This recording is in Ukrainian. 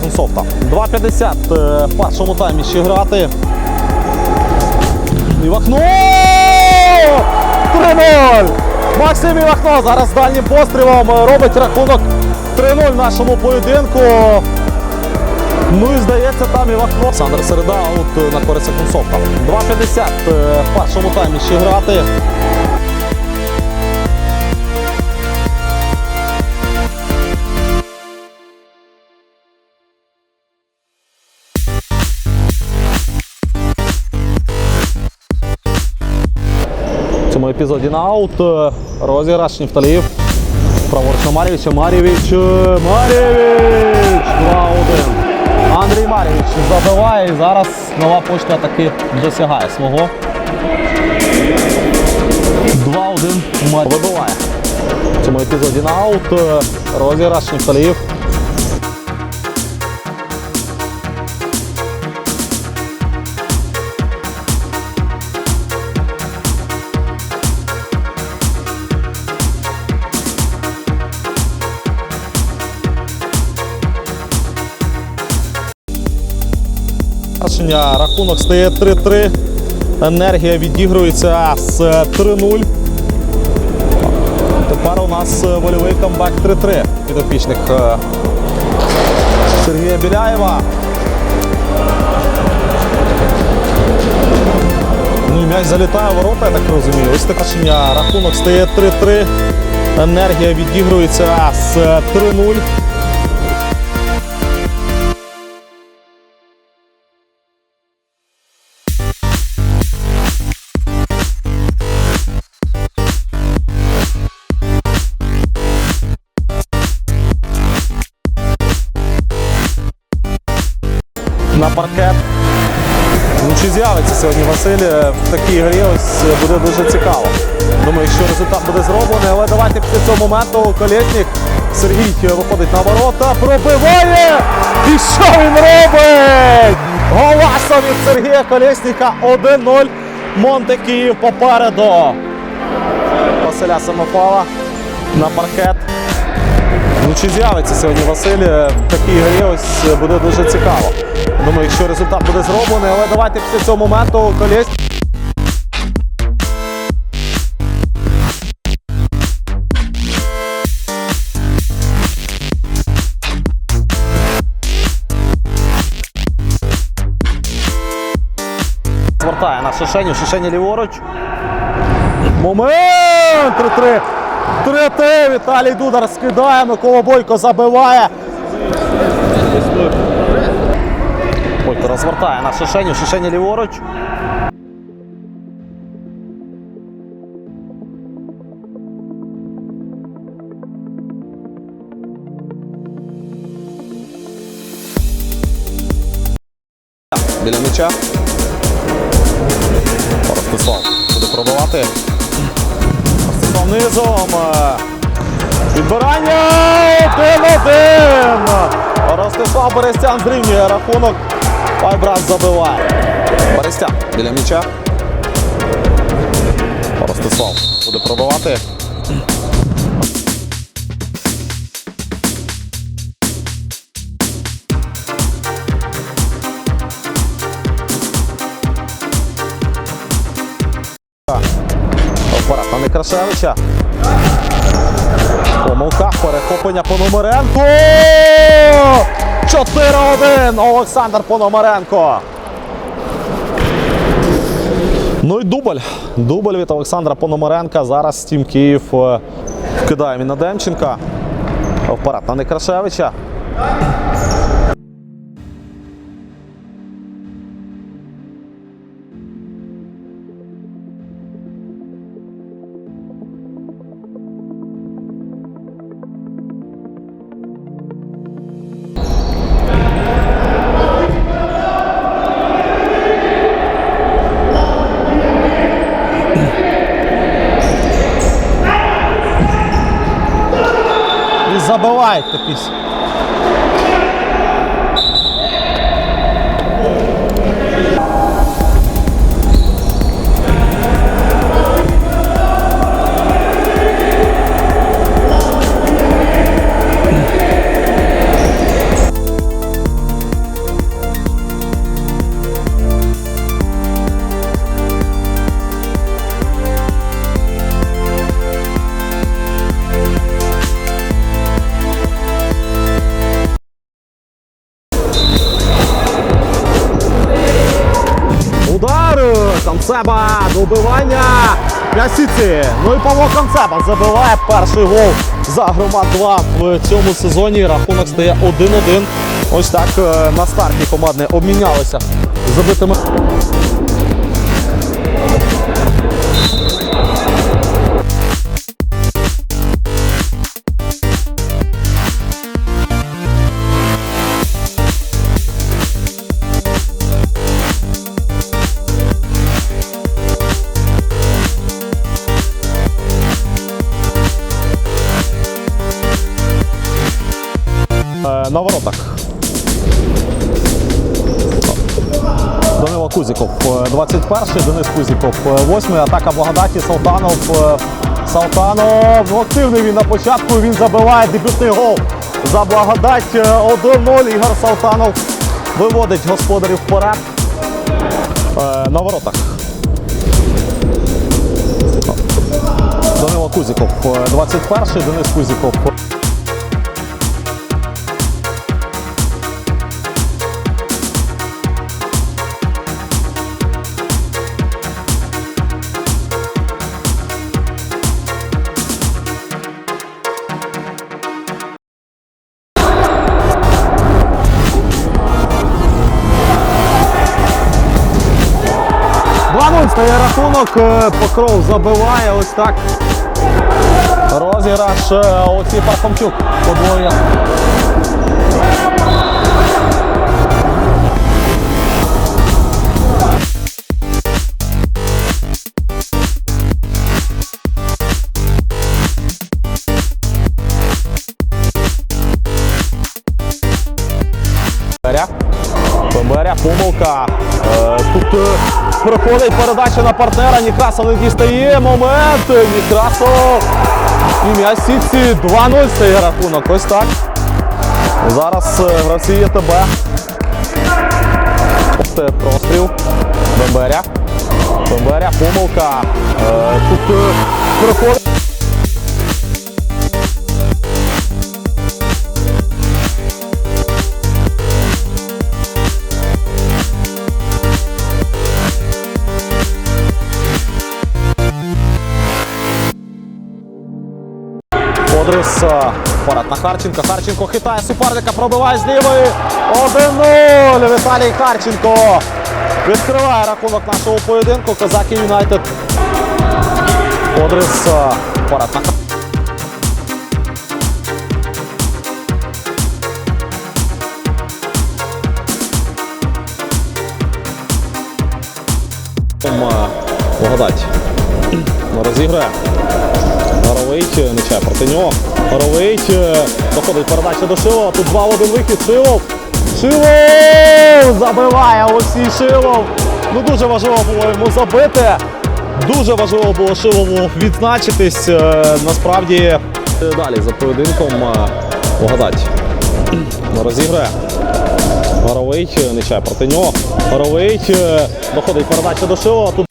Секонсофта. 2.50 е, в першому таймі ще грати. Івахно! 3-0! Максим Івахно зараз дальнім пострілом е, робить рахунок 3-0 в нашому поєдинку. Ну і здається, там Івахно. Олександр Середа аут на користь Секонсофта. 2.50 е, в першому таймі ще грати. Цьому епізоді на аут. е, Розіграш Нефталіїв. Праворуч на Марєвича. Марєвич. е, Марєвич! 2-1. Андрій Марєвич забиває і зараз нова почта таки досягає свого. 2-1 Мар- вибиває. В цьому епізоді на аут. е, Розіграш Нефталіїв. Завершення. Рахунок стає 3-3. Енергія відігрується з 3-0. Тепер у нас вольовий камбек 3-3 підопічних е, Сергія Біляєва. Ну, і м'яч залітає в ворота, я так розумію. Ось таке. Рахунок стає 3-3. Енергія відігрується з 3-0. На паркет. Ну, чи з'явиться сьогодні Василь е, в такій грі, ось е, буде дуже цікаво. Думаю, що результат буде зроблений, але давайте після цього моменту колєснік Сергій виходить на ворота, пробиває! І що він робить? Голасом від Сергія Колєсніка 1-0. Монте Київ попереду. Василя Самофала на паркет. Ну, чи з'явиться сьогодні Василь е, в такій грі, ось е, буде дуже цікаво. Думаю, якщо результат буде зроблений, але давайте після цього моменту колєс. Звертає на Шишеню, Шишені ліворуч. Момент! 3-3. 3-3. Віталій Дудар скидає, Микола Бойко забиває. Бойко розвертає на Шишеню, Шишені ліворуч. Біля м'яча. Ростислав буде пробивати. Низом. Відбирання 1-1. Ростислав Берестян зрівнює рахунок. Файбрат забиває. Берестян біля м'яча. Ростислав буде пробивати. На Помилка, перехоплення Пономаренко. 4-1. Олександр Пономаренко. Ну і дубль. Дубль від Олександра Пономаренка. Зараз Тім Київ е, вкидає він на. Вперед на Некрашевича. І забивають М'ясіці. Ну і Павло Концеба забиває перший гол за громад 2 в цьому сезоні. Рахунок стає 1-1. Ось так е, на старті команди обмінялися забитими. На воротах. Данило Кузіков, е, 21-й, Денис Кузіков, 8-й, атака Благодаті, Салтанов. е, Салтанов, ну активний він на початку, він забиває дебютний гол за благодать е, 1-0. Ігор Салтанов виводить господарів вперед. Е, На воротах. Данило Кузіков, е, 21-й, Денис Кузіков. Стає рахунок, е, Покров забиває ось так. Розіграш е, Олексій Пархомчук подвоє. Помилка. Е, Тут проходить передача на партнера. Нікрасов не дістає. Момент. Нікрасов. І м'яч сітці 2-0 стає рахунок. Ось так. Зараз е, гравці ЄТБ. Це Простріл. Бемберя. Бемберя, помилка. Е, Тут приходить. проходить. Е, на Харченка. Харченко хитає суперника, пробиває з лівої. 1-0. Віталій Харченко відкриває рахунок нашого поєдинку. Козаки Юнайтед. Одрис е, на Харченка. Благодать. Розіграє. Горович, не чає проти нього. Горович. е, Доходить передача до Шилова. Тут 2 в 1 вихід. Шилов. Шилов! Забиває Олексій Шилов. Ну дуже важливо було йому забити. Дуже важливо було Шилову відзначитись. Е, Насправді е, далі за поєдинком е, Розіграє. Горович, не чає проти нього. Горович. е, Доходить передача до Шилова. Тут